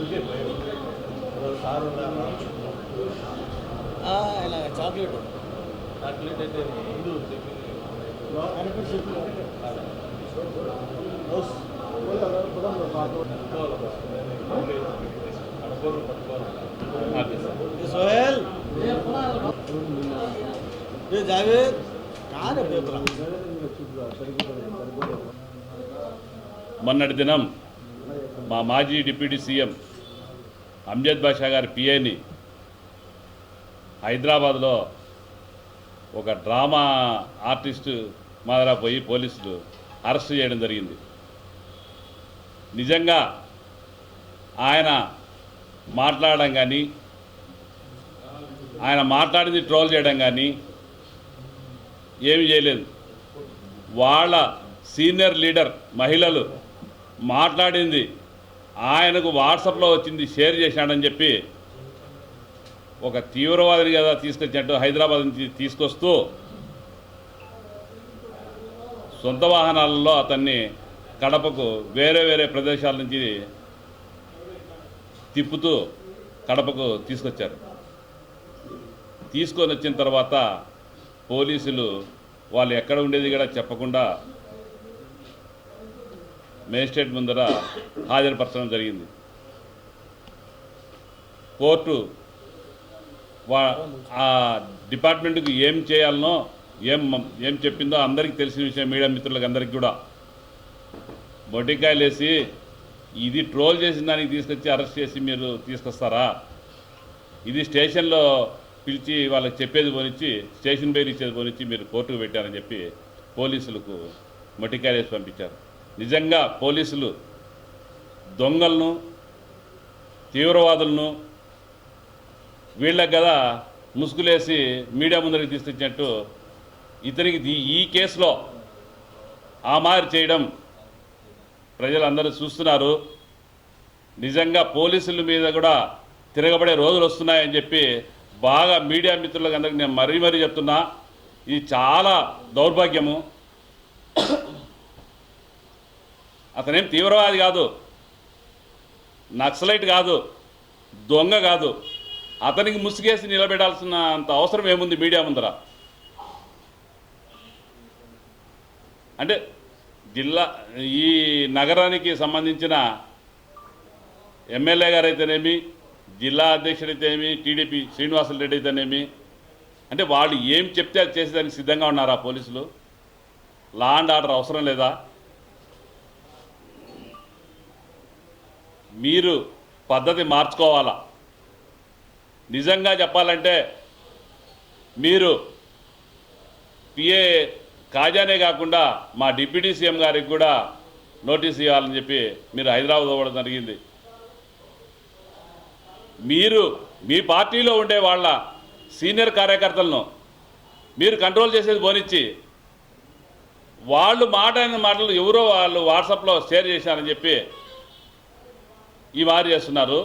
இதுக்கே பயம் காரம் இல்லை சாக்லேட் చాక్లెట్ అయితే ఇది సోహెల్ జావేద్ కాదు మొన్నటి దినం మా మాజీ డిప్యూటీ సీఎం అమ్జద్ బాషా గారి పిఏని హైదరాబాద్లో ఒక డ్రామా ఆర్టిస్టు మాదిరా పోయి పోలీసులు అరెస్ట్ చేయడం జరిగింది. నిజంగా ఆయన మాట్లాడడం కానీ ఆయన మాట్లాడింది ట్రోల్ చేయడం కానీ ఏమి చేయలేదు. వాళ్ళ సీనియర్ లీడర్ మహిళలు మాట్లాడింది ఆయనకు వాట్సాప్లో వచ్చింది షేర్ చేశాడని చెప్పి ఒక తీవ్రవాదిని కదా తీసుకొచ్చినట్టు హైదరాబాద్ నుంచి తీసుకొస్తూ సొంత వాహనాలలో అతన్ని కడపకు వేరే వేరే ప్రదేశాల నుంచి తిప్పుతూ కడపకు తీసుకొచ్చారు. తీసుకొని వచ్చిన తర్వాత పోలీసులు వాళ్ళు ఎక్కడ ఉండేది కూడా చెప్పకుండా మేజిస్ట్రేట్ ముందర హాజరుపరచడం జరిగింది. కోర్టు వా ఆ డిపార్ట్మెంట్కి ఏం చేయాలనో ఏం ఏం చెప్పిందో అందరికీ తెలిసిన విషయం మీడియా మిత్రులకు అందరికీ కూడా. మొటికాయలు వేసి ఇది ట్రోల్ చేసిన దానికి తీసుకొచ్చి అరెస్ట్ చేసి మీరు తీసుకొస్తారా? ఇది స్టేషన్లో పిలిచి వాళ్ళకి చెప్పేది పోనిచ్చి స్టేషన్ బెయిల్ ఇచ్చేది పోనిచ్చి మీరు కోర్టుకు పెట్టారని చెప్పి పోలీసులకు మొటికాయలు వేసి పంపించారు. నిజంగా పోలీసులు దొంగలను తీవ్రవాదులను వీళ్ళకి కదా ముసుగులేసి మీడియా ముందరికి తీసుకొచ్చినట్టు ఇతనికి ఈ కేసులో ఆ మారి చేయడం ప్రజలందరూ చూస్తున్నారు. నిజంగా పోలీసుల మీద కూడా తిరగబడే రోజులు వస్తున్నాయని చెప్పి బాగా మీడియా మిత్రులకు అందరికీ నేను మరీ మరీ చెప్తున్నా. ఇది చాలా దౌర్భాగ్యము. అతనేం తీవ్రవాది కాదు. నక్సలైట్ కాదు. దొంగ కాదు. అతనికి ముసుగేసి నిలబెట్టాల్సిన అంత అవసరం ఏముంది మీడియా ముందర? అంటే జిల్లా ఈ నగరానికి సంబంధించిన ఎమ్మెల్యే గారు అయితేనేమి జిల్లా అధ్యక్షుడైతేనేమి టీడీపీ శ్రీనివాసులు రెడ్డి అయితేనేమి అంటే వాళ్ళు ఏం చెప్తే అది చేసేదానికి సిద్ధంగా ఉన్నారా పోలీసులు? లా అండ్ ఆర్డర్ అవసరం లేదా? మీరు పద్ధతి మార్చుకోవాలా? నిజంగా చెప్పాలంటే మీరు పిఏ కాజానే కాకుండా మా డిప్యూటీ సీఎం గారికి కూడా నోటీస్ ఇవ్వాలని చెప్పి మీరు హైదరాబాద్ అవ్వడం జరిగింది. మీరు మీ పార్టీలో ఉండే వాళ్ళ సీనియర్ కార్యకర్తలను మీరు కంట్రోల్ చేసేది పోనిచ్చి వాళ్ళు మాట మాటలు ఎవరో వాళ్ళు వాట్సాప్లో షేర్ చేశారని చెప్పి ఈ వారు చేస్తున్నారు.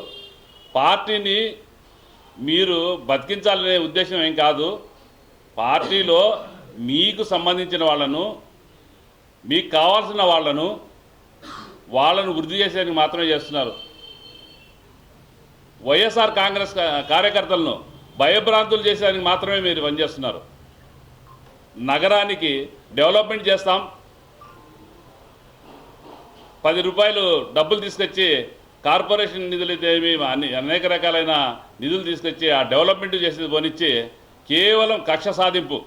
పార్టీని మీరు బతికించాలనే ఉద్దేశం ఏం కాదు. పార్టీలో మీకు సంబంధించిన వాళ్ళను మీకు కావాల్సిన వాళ్ళను వాళ్ళను వృద్ధి చేసేందుకు మాత్రమే చేస్తున్నారు. వైఎస్ఆర్ కాంగ్రెస్ కార్యకర్తలను భయభ్రాంతులు చేసేందుకు మాత్రమే మీరు పనిచేస్తున్నారు. నగరానికి డెవలప్మెంట్ చేస్తాం. పది రూపాయలు డబ్బులు తీసుకొచ్చి కార్పొరేషన్ నిధులు అయితే అన్ని అనేక రకాలైన నిధులు తీసుకొచ్చి ఆ డెవలప్మెంట్ చేసేది పోనిచ్చి కేవలం కక్ష సాధింపు.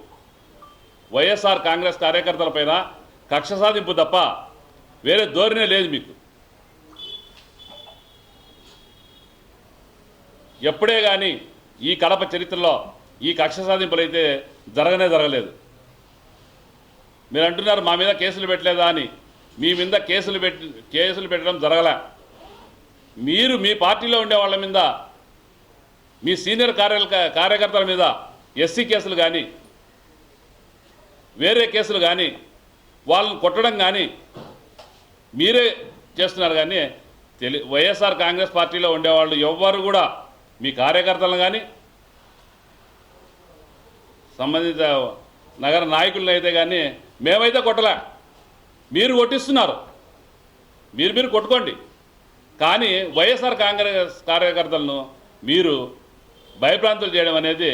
వైఎస్ఆర్ కాంగ్రెస్ కార్యకర్తల పైన కక్ష సాధింపు తప్ప వేరే ధోరణే లేదు మీకు. ఎప్పుడే కానీ ఈ కడప చరిత్రలో ఈ కక్ష సాధింపులు అయితే జరగనే జరగలేదు. మీరు అంటున్నారు మా మీద కేసులు పెట్టలేదా అని. మీ మీద కేసులు పెట్టి కేసులు పెట్టడం జరగలే. మీరు మీ పార్టీలో ఉండే వాళ్ళ మీద మీ సీనియర్ కార్య కార్యకర్తల మీద ఎస్సీ కేసులు కానీ వేరే కేసులు కానీ వాళ్ళని కొట్టడం కానీ మీరే చేస్తున్నారు కానీ తెలి వైఎస్ఆర్ కాంగ్రెస్ పార్టీలో ఉండేవాళ్ళు ఎవ్వరు కూడా మీ కార్యకర్తలను కానీ సంబంధిత నగర నాయకులను అయితే కానీ మేమైతే కొట్టలే. మీరు కొట్టిస్తున్నారు. మీరు మీరు కొట్టుకోండి. కానీ వైఎస్ఆర్ కాంగ్రెస్ కార్యకర్తలను మీరు భయప్రాంతులు చేయడం అనేది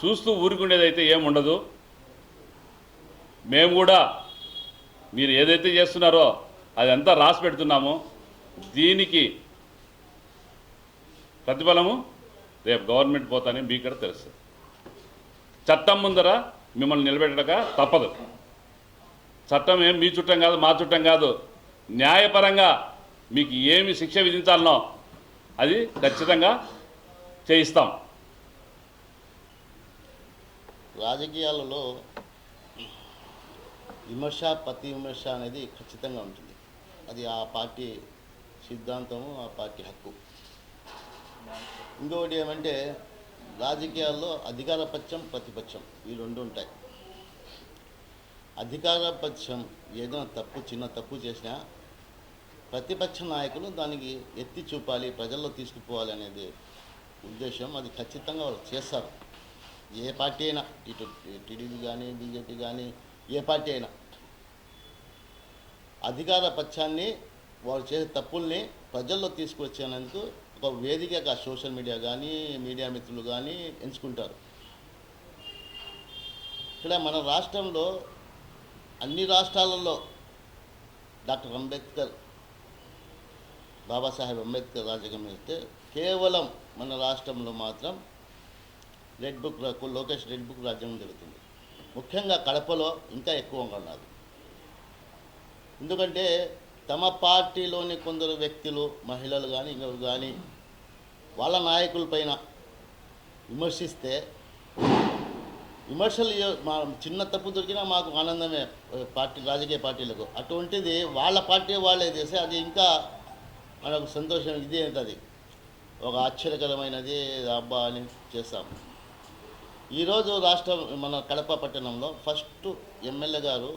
చూస్తూ ఊరుకునేది అయితే ఏముండదు మేము కూడా మీరు ఏదైతే చేస్తున్నారో అదంతా రాసి పెడుతున్నాము. దీనికి ప్రతిఫలము రేపు గవర్నమెంట్ పోతానే మీకు కూడా తెలుసు. చట్టం ముందర మిమ్మల్ని నిలబెట్టక తప్పదు. చట్టం ఏం మీ చుట్టం కాదు మా చుట్టం కాదు. న్యాయపరంగా మీకు ఏమి శిక్ష విధించాలనో అది ఖచ్చితంగా చేయిస్తాం. రాజకీయాలలో విమర్శ ప్రతి విమర్శ అనేది ఖచ్చితంగా ఉంటుంది. అది ఆ పార్టీ సిద్ధాంతము ఆ పార్టీ హక్కు. ఇంకొకటి ఏమంటే రాజకీయాల్లో అధికార పక్షం ప్రతిపక్షం ఈ రెండు ఉంటాయి. అధికార పక్షం ఏదైనా తప్పు చిన్న తప్పు చేసినా ప్రతిపక్ష నాయకులు దానికి ఎత్తి చూపాలి ప్రజల్లో తీసుకుపోవాలి అనేది ఉద్దేశం అది ఖచ్చితంగా వాళ్ళు చేస్తారు. ఏ పార్టీ అయినా ఇటు టీడీపీ కానీ బీజేపీ కానీ ఏ పార్టీ అయినా. అధికార పక్షాన్ని వాళ్ళు చేసే తప్పుల్ని ప్రజల్లో తీసుకొచ్చేందుకు ఒక వేదికగా సోషల్ మీడియా కానీ మీడియా మిత్రులు కానీ ఎంచుకుంటారు. ఇక్కడ మన రాష్ట్రంలో అన్ని రాష్ట్రాలలో డాక్టర్ అంబేద్కర్ బాబాసాహెబ్ అంబేద్కర్ రాజకీయం చేస్తే కేవలం మన రాష్ట్రంలో మాత్రం red book Lokesh red book రాజ్యాంగం జరుగుతుంది. ముఖ్యంగా కడపలో ఇంకా ఎక్కువగా ఉన్నారు. ఎందుకంటే తమ పార్టీలోని కొందరు వ్యక్తులు మహిళలు కానీ ఇంకొకరు కానీ వాళ్ళ నాయకుల పైన విమర్శిస్తే విమర్శలు మా చిన్న తప్పు దొరికినా మాకు ఆనందమే. పార్టీ రాజకీయ పార్టీలకు. అటువంటిది వాళ్ళ పార్టీ వాళ్ళే చేస్తే అది ఇంకా మనకు సంతోషం ఇదే ఉంటుంది. ఒక ఆశ్చర్యకరమైనది అబ్బా అని చేస్తాం. ఈరోజు రాష్ట్రం మన కడప పట్టణంలో ఫస్ట్ ఎమ్మెల్యే గారు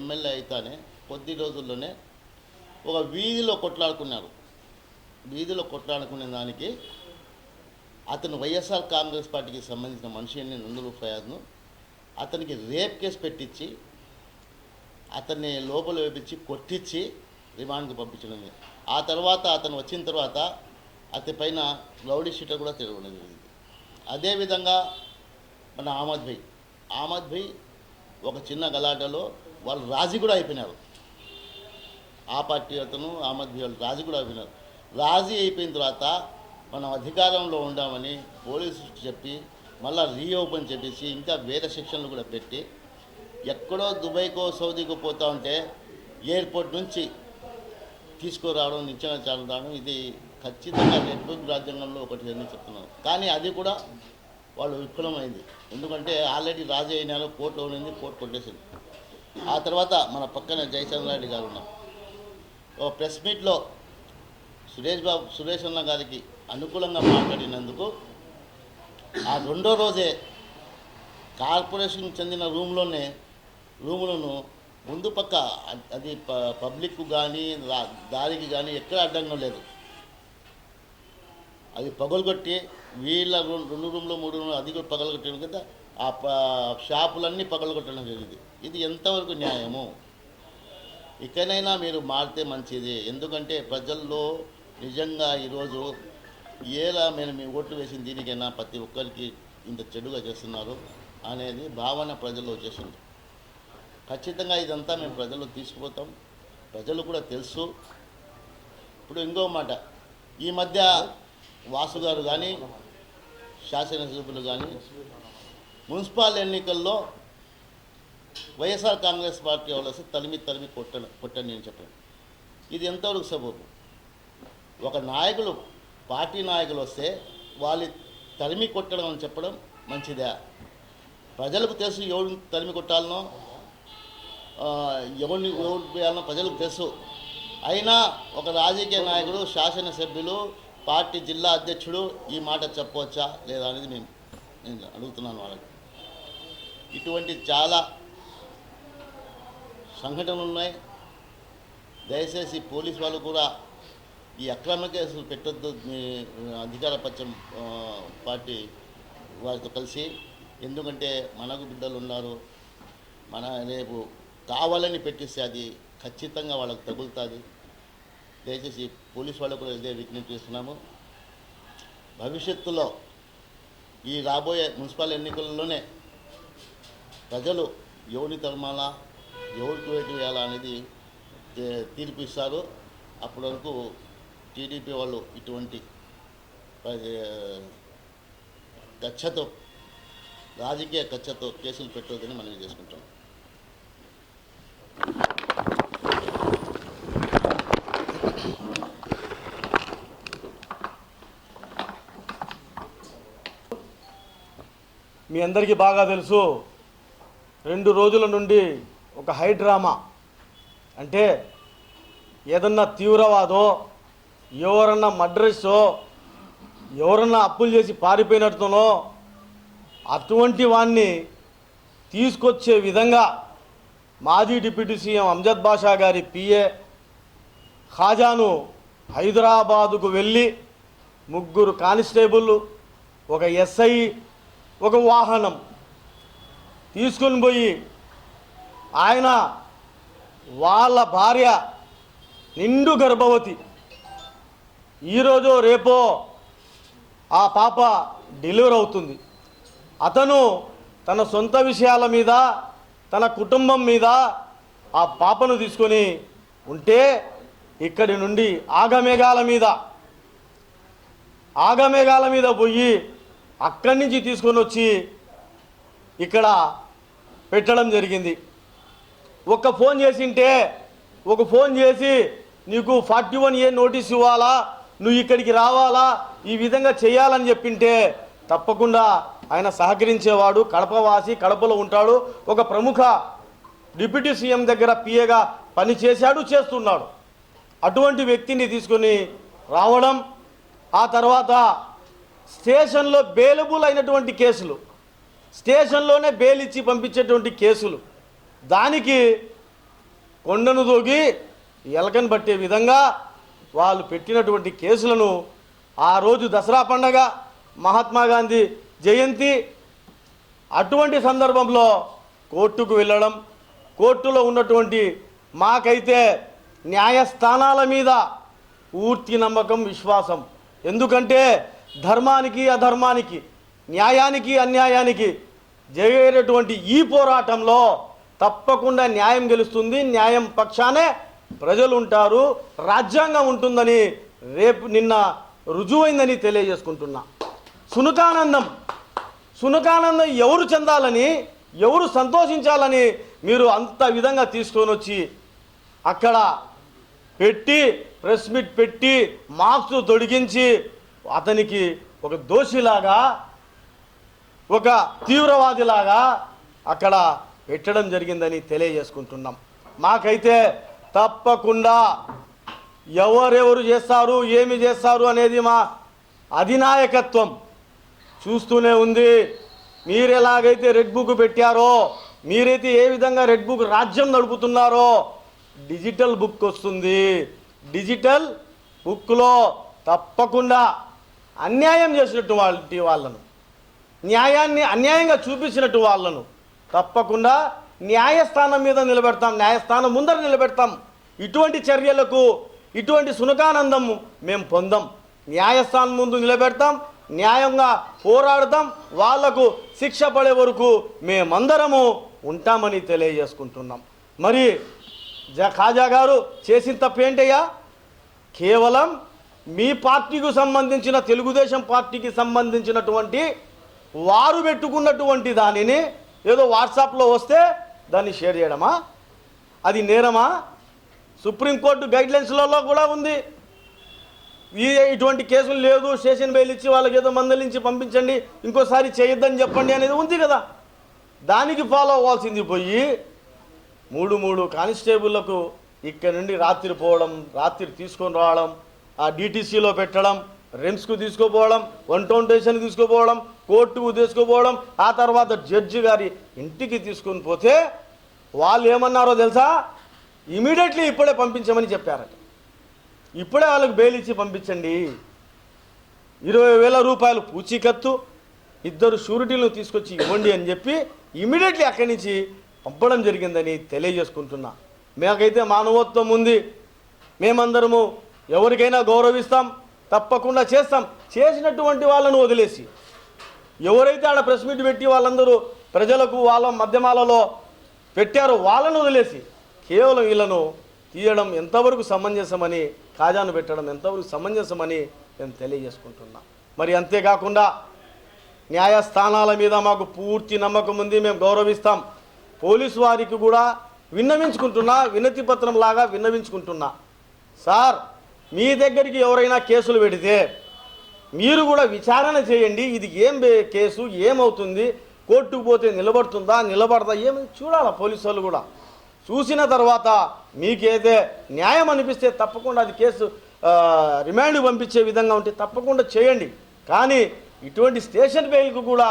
ఎమ్మెల్యే అయితేనే కొద్ది రోజుల్లోనే ఒక వీధిలో కొట్లాడుకున్నారు. వీధిలో కొట్లాడుకునే దానికి అతను వైఎస్ఆర్ కాంగ్రెస్ పార్టీకి సంబంధించిన మనిషి అని నందులు ఫయాజ్ను అతనికి రేప్ కేసు పెట్టించి అతన్ని లోపల వేపించి కొట్టించి రిమాండ్కి పంపించడం ఆ తర్వాత అతను వచ్చిన తర్వాత అతని పైన రౌడీ షీటర్ కూడా తిరగడం జరిగింది. అదేవిధంగా మన ఆమద్ భాయ్ ఆమద్ భాయ్ ఒక చిన్న గలాటలో వాళ్ళు రాజీ కూడా అయిపోయినారు. ఆ పార్టీ అతను ఆమద్ భాయ్ వాళ్ళు రాజీ కూడా అయిపోయినారు. రాజీ అయిపోయిన తర్వాత మనం అధికారంలో ఉండామని పోలీసులు చెప్పి మళ్ళీ రీఓపెన్ చెప్పేసి ఇంకా వేరే సెక్షన్లు కూడా పెట్టి ఎక్కడో దుబాయ్కో సౌదీకో పోతా ఉంటే ఎయిర్పోర్ట్ నుంచి తీసుకురావడం నిత్యంగా రావడం ఇది ఖచ్చితంగా రెడ్ రాజ్యాంగంలో ఒకటి అని చెప్తున్నాను కానీ అది కూడా వాళ్ళు విఫలమైంది. ఎందుకంటే ఆల్రెడీ రాజీ అయినాలో కోర్టు ఉండింది కోర్టు కొట్టేసింది. ఆ తర్వాత మన పక్కన జయచంద్ర రెడ్డి గారు ఉన్నారు. ఒక ప్రెస్ మీట్లో సురేష్ బాబు సురేష్ అన్న గారికి అనుకూలంగా మాట్లాడినందుకు ఆ రెండో రోజే కార్పొరేషన్కి చెందిన రూమ్లోనే రూములను ముందు పక్క అది ప- పబ్లిక్ కానీ దారికి కానీ ఎక్కడ అడ్డంగా లేదు. అది పగలగొట్టి వీళ్ళ రెండు రూమ్లో మూడు రూమ్లో అది కూడా పగలగొట్టడం కదా ఆ ప షాపులన్నీ పగలగొట్టడం జరిగింది. ఇది ఎంతవరకు న్యాయము? ఇకనైనా మీరు మారితే మంచిది. ఎందుకంటే ప్రజల్లో నిజంగా ఈరోజు ఏలా మేము మీ ఓట్లు వేసిన దీనికైనా ప్రతి ఒక్కరికి ఇంత చెడుగా చేస్తున్నారు అనేది భావన ప్రజల్లో వచ్చేసింది. ఖచ్చితంగా ఇదంతా మేము ప్రజల్లో తీసుకుపోతాం. ప్రజలు కూడా తెలుసు. ఇప్పుడు ఇంకో మాట. ఈ మధ్య వాసు గారు కానీ శాసనసభ్యులు కానీ మున్సిపల్ ఎన్నికల్లో వైఎస్ఆర్ కాంగ్రెస్ పార్టీ వాళ్ళు వస్తే తలిమి తలిమి కొట్ట కొట్టండి అని చెప్పాను ఇది ఎంతవరకు సబబు? ఒక నాయకులు పార్టీ నాయకులు వస్తే వాళ్ళు తరిమి కొట్టడం అని చెప్పడం మంచిదా? ప్రజలకు తెలుసు ఎవరు తరిమి కొట్టాలనో ఎవరిని ఎవరు వేయాలనో ప్రజలకు తెలుసు. అయినా ఒక రాజకీయ నాయకుడు శాసనసభ్యులు పార్టీ జిల్లా అధ్యక్షుడు ఈ మాట చెప్పవచ్చా లేదా అనేది నేను నేను అడుగుతున్నాను వాళ్ళకి. ఇటువంటి చాలా సంఘటనలు ఉన్నాయి. దయచేసి పోలీస్ వాళ్ళు కూడా ఈ అక్రమ కేసులు పెట్టొద్దు మీ అధికార పక్షం పార్టీ వారితో కలిసి. ఎందుకంటే మనకు బిడ్డలు ఉన్నారు. మన రేపు కావాలని పెట్టిస్తే అది ఖచ్చితంగా వాళ్ళకు తగులుతుంది. దయచేసి పోలీస్ వాళ్ళకు కూడా ఇదే విజ్ఞప్తి చేస్తున్నాము. భవిష్యత్తులో ఈ రాబోయే మున్సిపల్ ఎన్నికల్లోనే ప్రజలు ఎవరిని తరమాలా ఎవరికి వేటు వేయాలా అనేది తీర్పు ఇస్తారు. అప్పటి వరకు టీడీపీ వాళ్ళు ఇటువంటి కచ్చతో రాజకీయ కచ్చతో కేసులు పెట్టొద్దని మనం చేసుకుంటాం. మీ అందరికీ బాగా తెలుసు రెండు రోజుల నుండి ఒక హై డ్రామా. అంటే ఏదన్నా తీవ్రవాదో ఎవరన్నా మడ్రస్సో ఎవరన్నా అప్పులు చేసి పారిపోయినట్టునో అటువంటి వాణ్ణి తీసుకొచ్చే విధంగా మాజీ డిప్యూటీ సీఎం అంజద్ బాషా గారి పిఏ ఖాజాను హైదరాబాదుకు వెళ్ళి ముగ్గురు కానిస్టేబుల్ ఒక ఎస్ఐ ఒక వాహనం తీసుకొని పోయి ఆయన వాళ్ళ భార్య నిండు గర్భవతి. ఈరోజు రేపో ఆ పాప డెలివరీ అవుతుంది. అతను తన సొంత విషయాల మీద తన కుటుంబం మీద ఆ పాపను తీసుకొని ఉంటే ఇక్కడి నుండి ఆగమేఘాల మీద ఆగమేఘాల మీద పోయి అక్కడి నుంచి తీసుకొని వచ్చి ఇక్కడ పెట్టడం జరిగింది. ఒక ఫోన్ చేసింటే ఒక ఫోన్ చేసి నీకు ఫార్టీ వన్ ఏ నోటీస్ ఇవ్వాలా నువ్వు ఇక్కడికి రావాలా ఈ విధంగా చేయాలని చెప్పింటే తప్పకుండా ఆయన సహకరించేవాడు కడపవాసి కడపలో ఉంటాడు ఒక ప్రముఖ డిప్యూటీ సీఎం దగ్గర పిఏగా పని చేశాడు చేస్తున్నాడు. అటువంటి వ్యక్తిని తీసుకొని రావడం ఆ తర్వాత స్టేషన్లో బెయిలబుల్ అయినటువంటి కేసులు స్టేషన్లోనే బెయిల్ ఇచ్చి పంపించేటువంటి కేసులు దానికి కొండను దూగి ఎలకను పట్టే విధంగా వాళ్ళు పెట్టినటువంటి కేసులను ఆ రోజు దసరా పండగ మహాత్మా గాంధీ జయంతి అటువంటి సందర్భంలో కోర్టుకు వెళ్ళడం కోర్టులో ఉన్నటువంటి మాకైతే న్యాయస్థానాల మీద పూర్తి నమ్మకం విశ్వాసం. ఎందుకంటే ధర్మానికి అధర్మానికి న్యాయానికి అన్యాయానికి జరిగేటటువంటి ఈ పోరాటంలో తప్పకుండా న్యాయం గెలుస్తుంది. న్యాయం పక్షానే ప్రజలు ఉంటారు రాజ్యాంగం ఉంటుందని రేపు నిన్న రుజువైందని తెలియజేసుకుంటున్నా. సునకానందం. సునకానందం ఎవరు చెందాలని ఎవరు సంతోషించాలని మీరు అంత విధంగా తీసుకొని వచ్చి అక్కడ పెట్టి ప్రెస్ మీట్ పెట్టి మార్క్స్ తొడిగించి అతనికి ఒక దోషిలాగా ఒక తీవ్రవాదిలాగా అక్కడ పెట్టడం జరిగిందని తెలియజేసుకుంటున్నాం. మాకైతే తప్పకుండా ఎవరెవరు చేస్తారు ఏమి చేస్తారు అనేది మా అధినాయకత్వం చూస్తూనే ఉంది. మీరు ఎలాగైతే రెడ్ బుక్ పెట్టారో మీరైతే ఏ విధంగా రెడ్ బుక్ రాజ్యం నడుపుతున్నారో డిజిటల్ బుక్ వస్తుంది. డిజిటల్ బుక్లో తప్పకుండా అన్యాయం చేసినట్టు వాళ్ళ వాళ్ళను. న్యాయాన్ని అన్యాయంగా చూపించినట్టు వాళ్ళను. తప్పకుండా న్యాయస్థానం మీద నిలబెడతాం న్యాయస్థానం ముందర నిలబెడతాం. ఇటువంటి చర్యలకు ఇటువంటి సునకానందం మేము పొందాం. న్యాయస్థానం ముందు నిలబెడతాం న్యాయంగా పోరాడతాం. వాళ్ళకు శిక్ష పడే వరకు మేమందరము ఉంటామని తెలియజేసుకుంటున్నాం. మరి జ ఖాజా గారు చేసిన తప్పేంటయ్యా కేవలం మీ పార్టీకి సంబంధించిన తెలుగుదేశం పార్టీకి సంబంధించినటువంటి వారు పెట్టుకున్నటువంటి దానిని ఏదో వాట్సాప్లో వస్తే దాన్ని షేర్ చేయడమా? అది నేరమా? సుప్రీంకోర్టు గైడ్లైన్స్లలో కూడా ఉంది. ఈ ఇటువంటి కేసులు లేదు స్టేషన్ బెయిల్ ఇచ్చి వాళ్ళకి ఏదో మందలించి పంపించండి ఇంకోసారి చేయొద్దని చెప్పండి అనేది ఉంది కదా. దానికి ఫాలో అవ్వాల్సింది పోయి మూడు మూడు కానిస్టేబుళ్ళకు ఇక్కడ నుండి రాత్రి పోవడం రాత్రి తీసుకొని రావడం ఆ డిటీసీలో పెట్టడం రెమ్స్కు తీసుకుపోవడం వన్ టౌన్ స్టేషన్కి తీసుకుపోవడం కోర్టుకు తీసుకుపోవడం ఆ తర్వాత జడ్జి గారి ఇంటికి తీసుకొని పోతే వాళ్ళు ఏమన్నారో తెలుసా? ఇమీడియట్లీ ఇప్పుడే పంపించమని చెప్పారట. ఇప్పుడే వాళ్ళకి బెయిల్ ఇచ్చి పంపించండి. ఇరవై వేల రూపాయలు పూచీకత్తు ఇద్దరు షూరిటీలను తీసుకొచ్చి ఇవ్వండి అని చెప్పి ఇమీడియట్లీ అక్కడి నుంచి పంపడం జరిగిందని తెలియజేసుకుంటున్నా. మాకైతే మానవత్వం ఉంది. మేమందరము ఎవరికైనా గౌరవిస్తాం తప్పకుండా చేస్తాం. చేసినటువంటి వాళ్ళను వదిలేసి. ఎవరైతే ఆడ ప్రెస్ మీట్ పెట్టి వాళ్ళందరూ ప్రజలకు వాళ్ళ మధ్యమాలలో పెట్టారో వాళ్ళను వదిలేసి కేవలం వీళ్ళను తీయడం ఎంతవరకు సమంజసమని కాజాను పెట్టడం ఎంతవరకు సమంజసమని నేను తెలియజేసుకుంటున్నా. మరి అంతేకాకుండా న్యాయస్థానాల మీద మాకు పూర్తి నమ్మకం ఉంది మేము గౌరవిస్తాం. పోలీసు వారికి కూడా విన్నవించుకుంటున్నా వినతి పత్రం లాగా విన్నవించుకుంటున్నా. సార్ మీ దగ్గరికి ఎవరైనా కేసులు పెడితే మీరు కూడా విచారణ చేయండి. ఇది ఏం కేసు? ఏమవుతుంది? కోర్టుకు పోతే నిలబడుతుందా? నిలబడదా? ఏమి చూడాలా పోలీసు వాళ్ళు కూడా? చూసిన తర్వాత మీకైతే న్యాయం అనిపిస్తే తప్పకుండా అది కేసు రిమాండ్ పంపించే విధంగా ఉంటే తప్పకుండా చేయండి. కానీ ఇటువంటి స్టేషన్ బెయిల్కు కూడా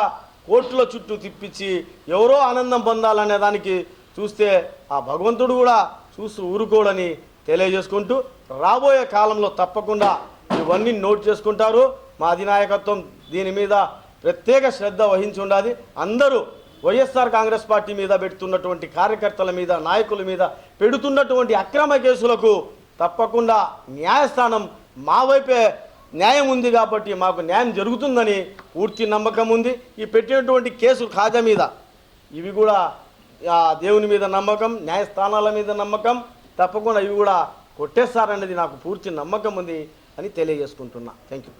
కోర్టుల చుట్టూ తిప్పించి ఎవరో ఆనందం పొందాలనే దానికి చూస్తే ఆ భగవంతుడు కూడా చూస్తూ ఊరుకోడని తెలియజేసుకుంటూ రాబోయే కాలంలో తప్పకుండా ఇవన్నీ నోట్ చేసుకుంటారు. మా అధినాయకత్వం దీని మీద ప్రత్యేక శ్రద్ధ వహించి ఉండాలి. అందరూ వైఎస్ఆర్ కాంగ్రెస్ పార్టీ మీద పెడుతున్నటువంటి కార్యకర్తల మీద నాయకుల మీద పెడుతున్నటువంటి అక్రమ కేసులకు తప్పకుండా న్యాయస్థానం మా వైపే న్యాయం ఉంది కాబట్టి మాకు న్యాయం జరుగుతుందని పూర్తి నమ్మకం ఉంది. ఈ పెట్టినటువంటి కేసు ఖాజా మీద ఇవి కూడా దేవుని మీద నమ్మకం న్యాయస్థానాల మీద నమ్మకం తప్పకుండా ఇవి కూడా కొట్టేస్తారనేది నాకు పూర్తి నమ్మకం ఉంది అని తెలియజేసుకుంటున్నా. Thank you